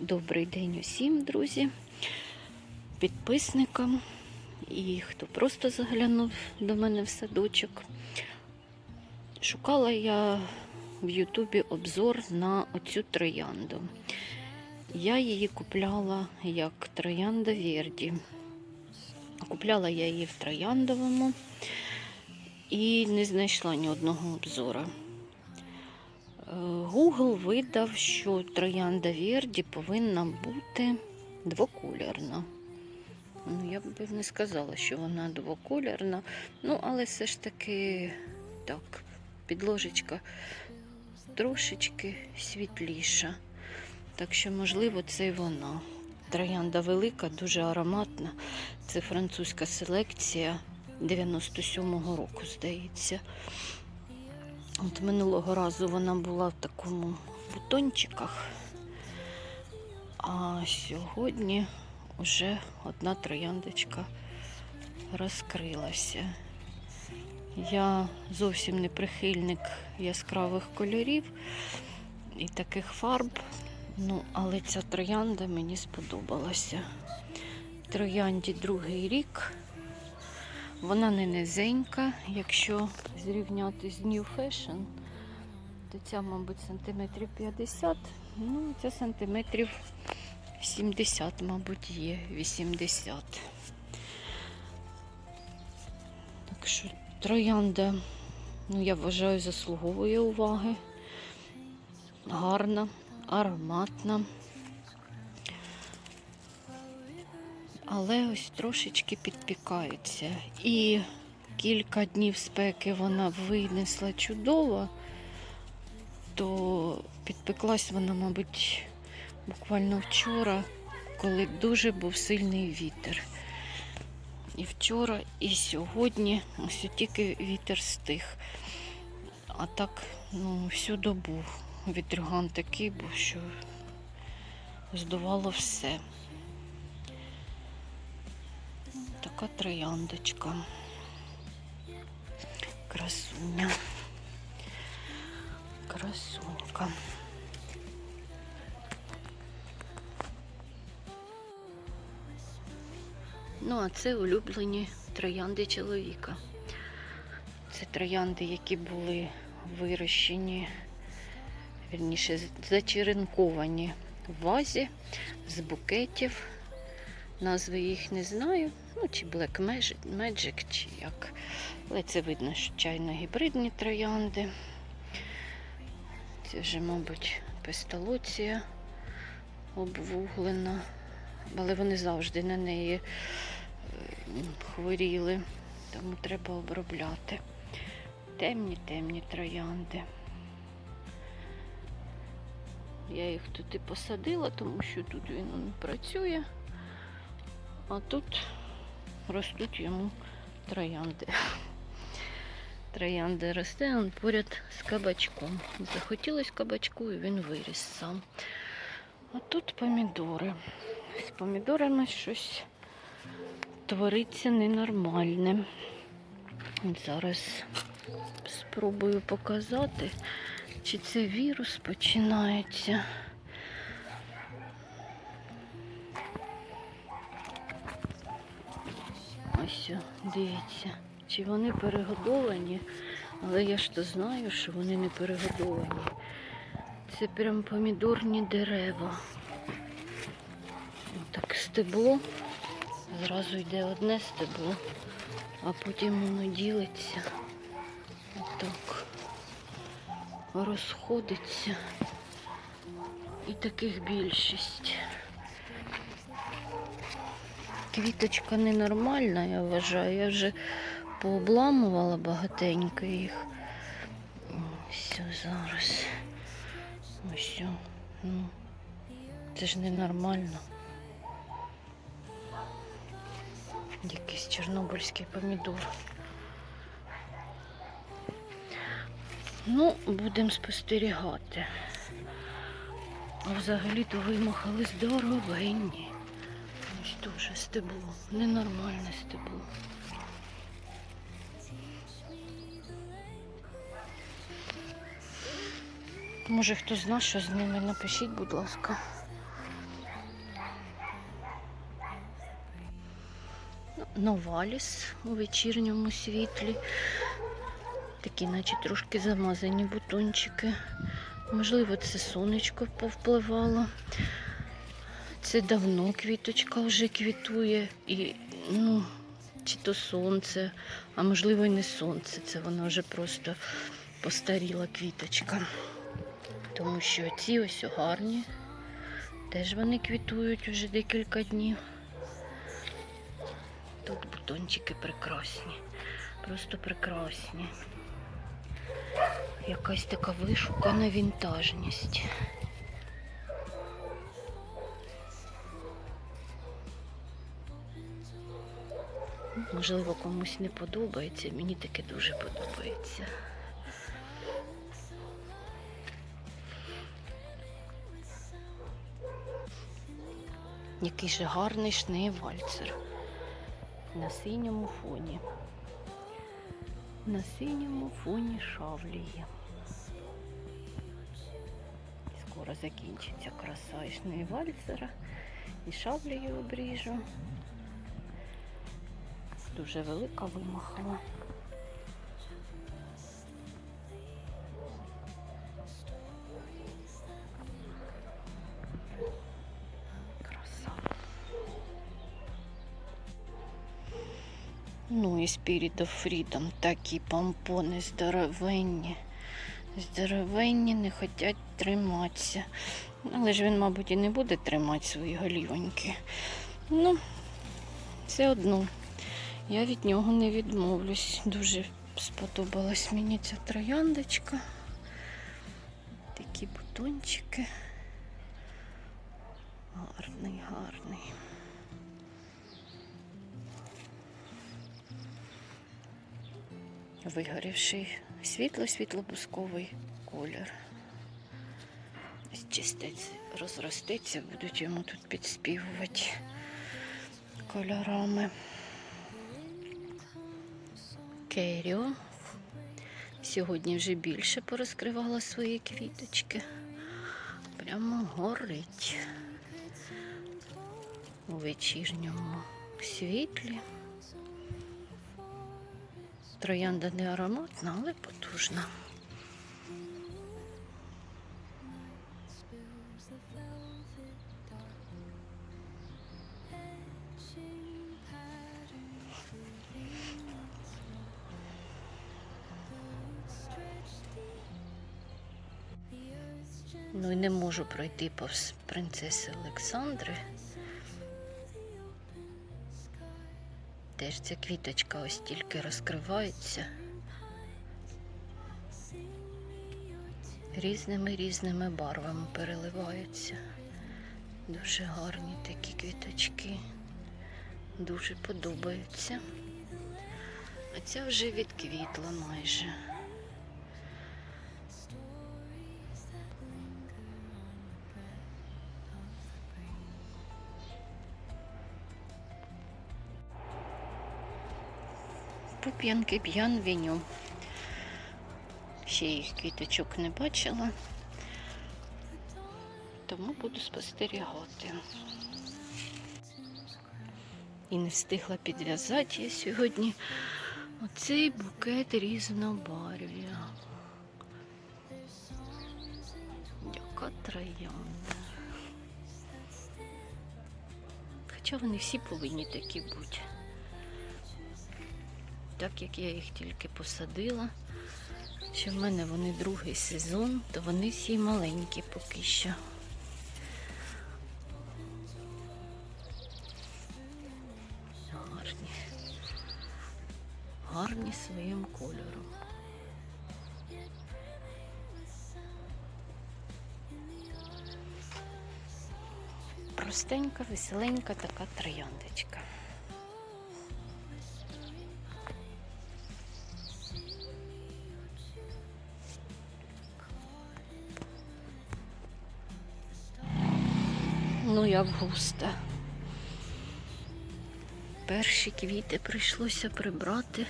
Добрий день усім, друзі, підписникам і хто просто заглянув до мене в садочок. Шукала я в Ютубі обзор на оцю троянду. Я її купляла як троянда Верді. Купляла я її в трояндовому і не знайшла ні одного обзора. Google видав, що троянда Верді повинна бути двокольорна. Ну, я б не сказала, що вона двокольорна. Ну, але все ж таки так, підложечка трошечки світліша. Так що, можливо, це і вона. Троянда велика, дуже ароматна. Це французька селекція 97-го року, здається. От минулого разу вона була в такому бутончиках, а сьогодні вже одна трояндочка розкрилася. Я зовсім не прихильник яскравих кольорів і таких фарб, ну, але ця троянда мені сподобалася. Троянді другий рік. Вона не низенька, якщо зрівняти з New Fashion, то ця, мабуть, сантиметрів 50, ну, ця сантиметрів 70, мабуть, є, 80. Так що троянда, ну, я вважаю, заслуговує уваги. Гарна, ароматна. але ось трошечки підпікається. І кілька днів спеки вона винесла чудово, то підпеклась вона, мабуть, буквально вчора, коли дуже був сильний вітер. І вчора, і сьогодні ось тільки вітер стих. А так, ну, всю добу вітрюган такий був, що здувало все. Така трояндочка. Красуня. Красунка. Ну, а це улюблені троянди чоловіка. Це троянди, які були вирощені, вірніше, зачеренковані в вазі з букетів. Назви їх не знаю. Ну, чи Black Magic, чи як. Але це видно, що чайно-гібридні троянди. Це вже, мабуть, пестолоція обвуглена. Але вони завжди на неї е, хворіли, тому треба обробляти. Темні, темні троянди. Я їх тут і посадила, тому що тут він працює. А тут ростуть йому троянди. Троянди росте он поряд з кабачком. Захотілось кабачку і він виріс сам. А тут помідори. З помідорами щось твориться ненормальне. Зараз спробую показати, чи це вірус починається. Ось, дивіться, чи вони перегодовані, але я ж то знаю, що вони не перегодовані. Це прям помідорні дерева. Так стебло. Зразу йде одне стебло, а потім воно ділиться. Отак. Розходиться. І таких більшість. Квіточка ненормальна, я вважаю. Я вже пообламувала багатенько їх. Все, зараз. Ось. Ну, це ж ненормально. Якийсь чорнобильський помідор. Ну, будемо спостерігати. А взагалі-то вимахали здоровенні дуже стебло, ненормальне стебло. Може хто знає, що з ними напишіть, будь ласка. Новаліс у вечірньому світлі. Такі, наче трошки замазані бутончики. Можливо, це сонечко повпливало. Це давно квіточка вже квітує. І, ну, чи то сонце, а можливо і не сонце. Це вона вже просто постаріла квіточка. Тому що ці ось гарні. Теж вони квітують вже декілька днів. Тут бутончики прекрасні. Просто прекрасні. Якась така вишукана вінтажність. Можливо, комусь не подобається, мені таке дуже подобається. Який же гарний шнеєвальцер на синьому фоні. На синьому фоні шавлії. Скоро закінчиться краса і шнеєвальцера. І шавлею обріжу. Дуже велика вимахала. Ну і Spirit of Freedom такі помпони здоровенні. Здоровенні, не хочуть триматися. Але ж він, мабуть, і не буде тримати свої голівоньки. Ну, все одно. Я від нього не відмовлюсь. Дуже сподобалась мені ця трояндочка. Такі бутончики. Гарний, гарний. Вигорівший світло-світло-бусковий колір. Чистець розростеться, будуть йому тут підспівувати кольорами. Керіо. Сьогодні вже більше порозкривала свої квіточки. Прямо горить у вечірньому світлі. Троянда не ароматна, але потужна. Пройти повз принцеси Олександри. Теж ця квіточка ось тільки розкривається. Різними різними барвами переливаються. Дуже гарні такі квіточки. Дуже подобаються. А ця вже відквітла майже. Пуп'янки п'ян віню. Ще їх квіточок не бачила, тому буду спостерігати. І не встигла підв'язати я сьогодні оцей букет різнобарв'я. Яка троянда. Хоча вони всі повинні такі бути. Так як я їх тільки посадила, що в мене вони другий сезон, то вони всі маленькі поки що. Гарні. Гарні своїм кольором. Простенька, веселенька така трояндочка. Як густо. Перші квіти прийшлося прибрати.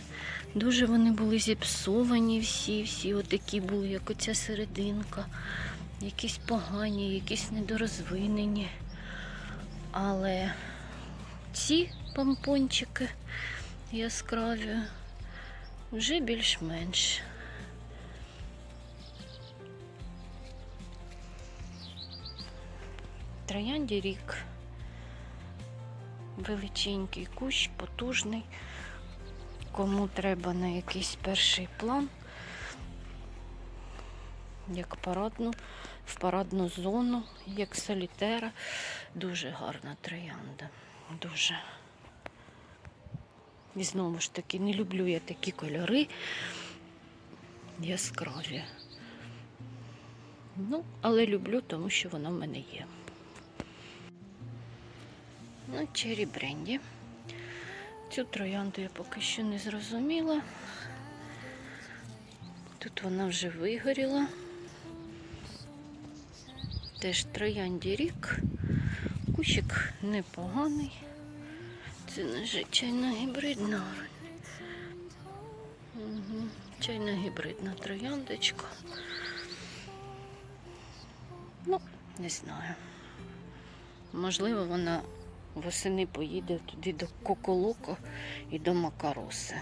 Дуже вони були зіпсовані всі, всі отакі були, як оця серединка. Якісь погані, якісь недорозвинені. Але ці помпончики яскраві. Вже більш-менш. Троянді рік. Величенький кущ, потужний. Кому треба на якийсь перший план, як парадну, в парадну зону, як солітера. Дуже гарна троянда. Дуже. І знову ж таки, не люблю я такі кольори яскраві. Ну, але люблю, тому що вона в мене є. Ну, Чері Бренді. Цю троянду я поки що не зрозуміла. Тут вона вже вигоріла. Теж троянді рік. Кущик непоганий. Це звичайно гібридна. Угу. Чайна гібридна трояндочка. Ну, не знаю. Можливо, вона восени поїде туди до Коколоко і до Макароси.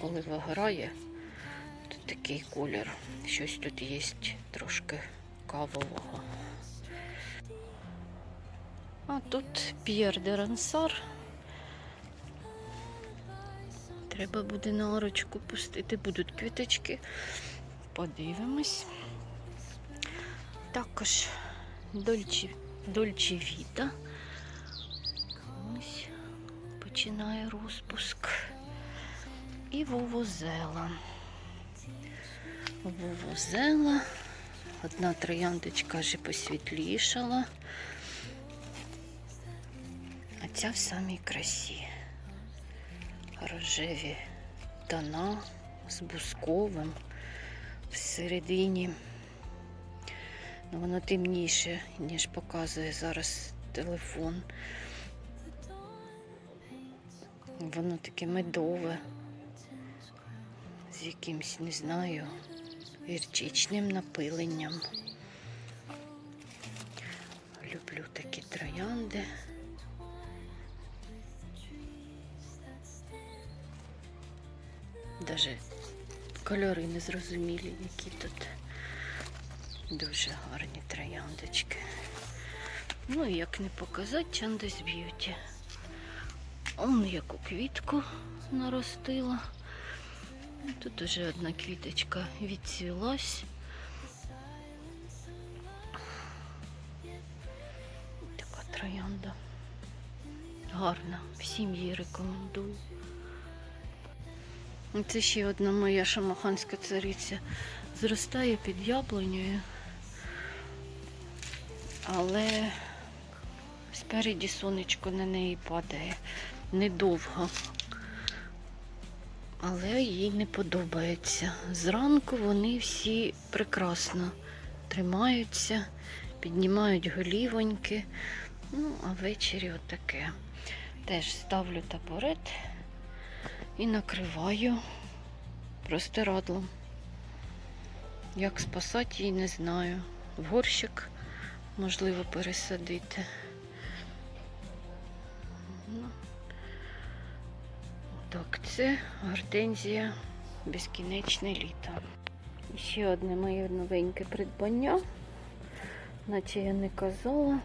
Коли виграє, то такий колір. Щось тут є трошки кавового. А тут П'єр де Рансар. Треба буде на арочку пустити, будуть квіточки. Подивимось. Також Дольчі, Дольчі Віта. Ось починає розпуск. І Вовозела. Вовозела. Одна трояндочка вже посвітлішала. А ця в самій красі. Рожеві тона з бусковим всередині. Ну, воно темніше, ніж показує зараз телефон. Воно таке медове, з якимсь, не знаю, гірчичним напиленням. Люблю такі троянди. Даже кольори незрозумілі, які тут. Дуже гарні трояндочки. Ну як не показати, Чандес Б'юті. Он яку квітку наростила. Тут уже одна квіточка відцвілась. Така троянда. Гарна. Всім її рекомендую. Це ще одна моя шамаханська цариця. Зростає під яблунею, але спереді сонечко на неї падає недовго. Але їй не подобається. Зранку вони всі прекрасно тримаються, піднімають голівоньки. Ну, а ввечері отаке. Теж ставлю табурет і накриваю простирадлом. Як спасати її, не знаю. В горщик можливо пересадити. Так, це гортензія безкінечне літо. І Ще одне моє новеньке придбання, наче я не казала.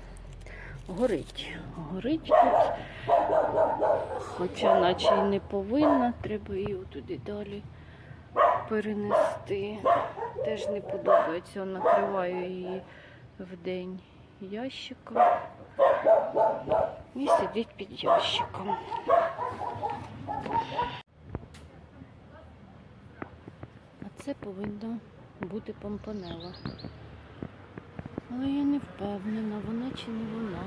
Горить. Горить тут. Хоча наче і не повинна, треба її туди далі перенести. Теж не подобається, накриваю її в день ящиком і сидить під ящиком. Це повинна бути помпанела. Але я не впевнена, вона чи не вона.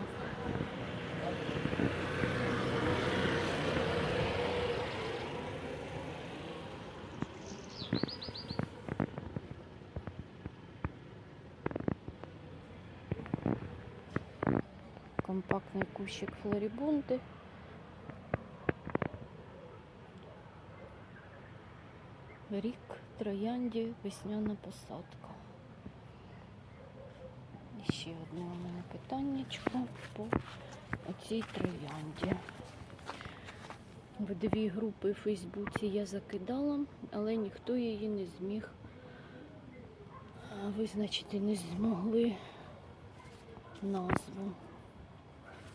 Компактний кущик флорибунди. Рік троянді, весняна посадка. І ще одне у мене питаннячко по оцій троянді. В дві групи в Фейсбуці я закидала, але ніхто її не зміг визначити, не змогли назву.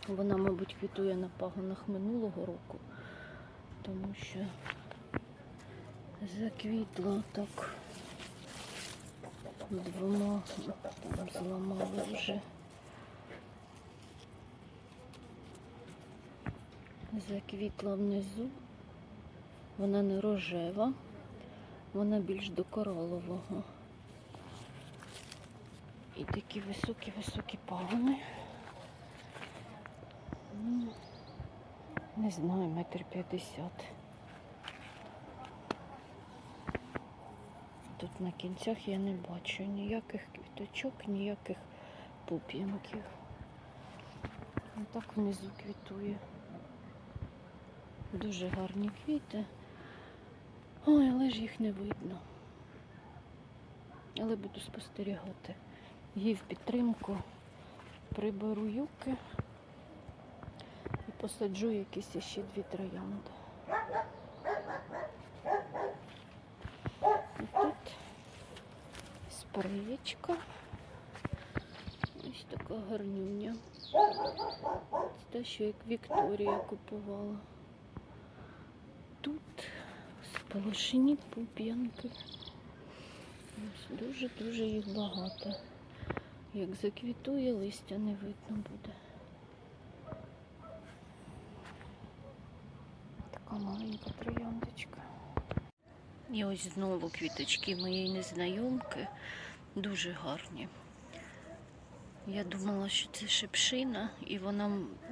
Вона, мабуть, квітує на пагонах минулого року, тому що заквітла так двома там зламали вже. Заквітла внизу. Вона не рожева, вона більш до коралового. І такі високі-високі пагони. Ну, Не знаю, метр п'ятдесят. Тут на кінцях я не бачу ніяких квіточок, ніяких пуп'янків. Отак внизу квітує. Дуже гарні квіти. Ой, але ж їх не видно. Але буду спостерігати. Їй в підтримку приберу юки і посаджу якісь ще дві троянди. Тут спреєчка. Ось така гарнюня. Це те, що як Вікторія купувала. Тут сполошені пуп'янки. Дуже-дуже їх багато. Як заквітує, листя не видно буде. Така маленька трояндочка. І ось знову квіточки моєї незнайомки. Дуже гарні. Я думала, що це шипшина, і вона,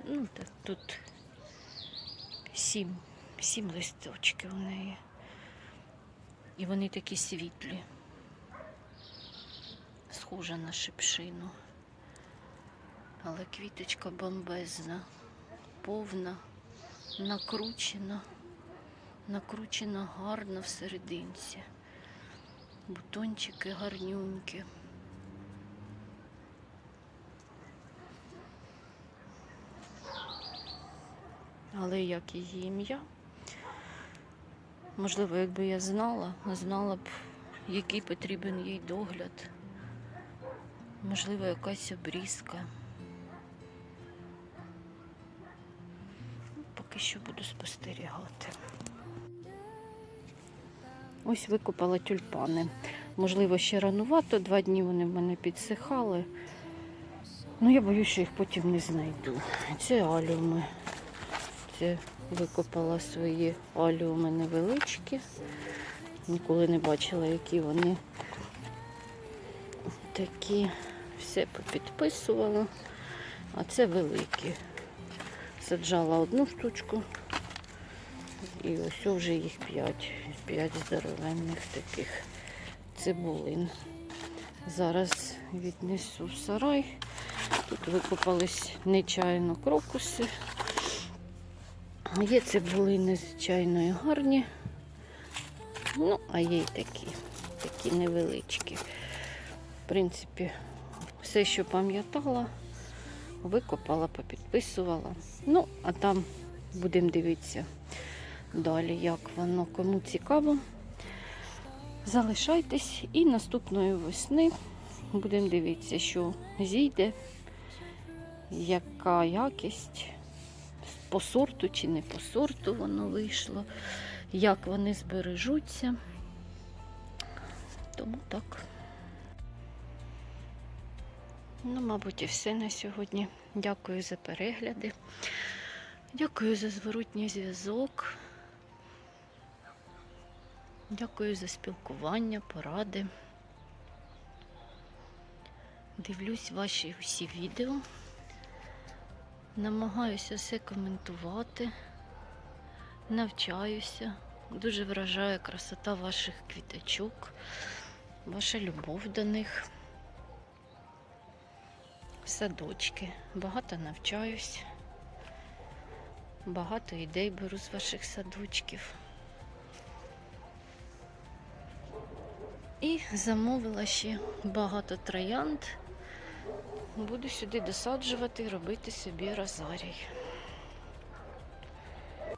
ну, так, тут сім, сім листочків у неї. І вони такі світлі. Схожа на шипшину. Але квіточка бомбезна, повна, накручена, накручена гарно всерединці. Бутончики гарнюнькі. Але як її ім'я? Можливо, якби я знала, знала б, який потрібен їй догляд. Можливо, якась обрізка. Поки що буду спостерігати. Ось викопала тюльпани. Можливо, ще ранувато, два дні вони в мене підсихали. Ну, я боюсь, що їх потім не знайду. Це алюми. Це викопала свої алюми невеличкі. Ніколи не бачила, які вони такі. Все попідписувала. А це великі. Саджала одну штучку. І ось вже їх п'ять. П'ять здоровенних таких цибулин. Зараз віднесу в сарай. Тут викопались нечайно крокуси. Є цибулини, звичайно, і гарні. Ну, а є й такі, такі невеличкі. В принципі, все, що пам'ятала, викопала, попідписувала. Ну, а там будемо дивитися далі, як воно кому цікаво. Залишайтесь і наступної весни будемо дивитися, що зійде, яка якість по сорту чи не по сорту воно вийшло, як вони збережуться. Тому так. Ну, мабуть, і все на сьогодні. Дякую за перегляди. Дякую за зворотній зв'язок. Дякую за спілкування, поради. Дивлюсь ваші всі відео. Намагаюся все коментувати, навчаюся. Дуже вражає красота ваших квіточок, ваша любов до них. Садочки. Багато навчаюсь. Багато ідей беру з ваших садочків. І замовила ще багато троянд буду сюди досаджувати, робити собі розарій.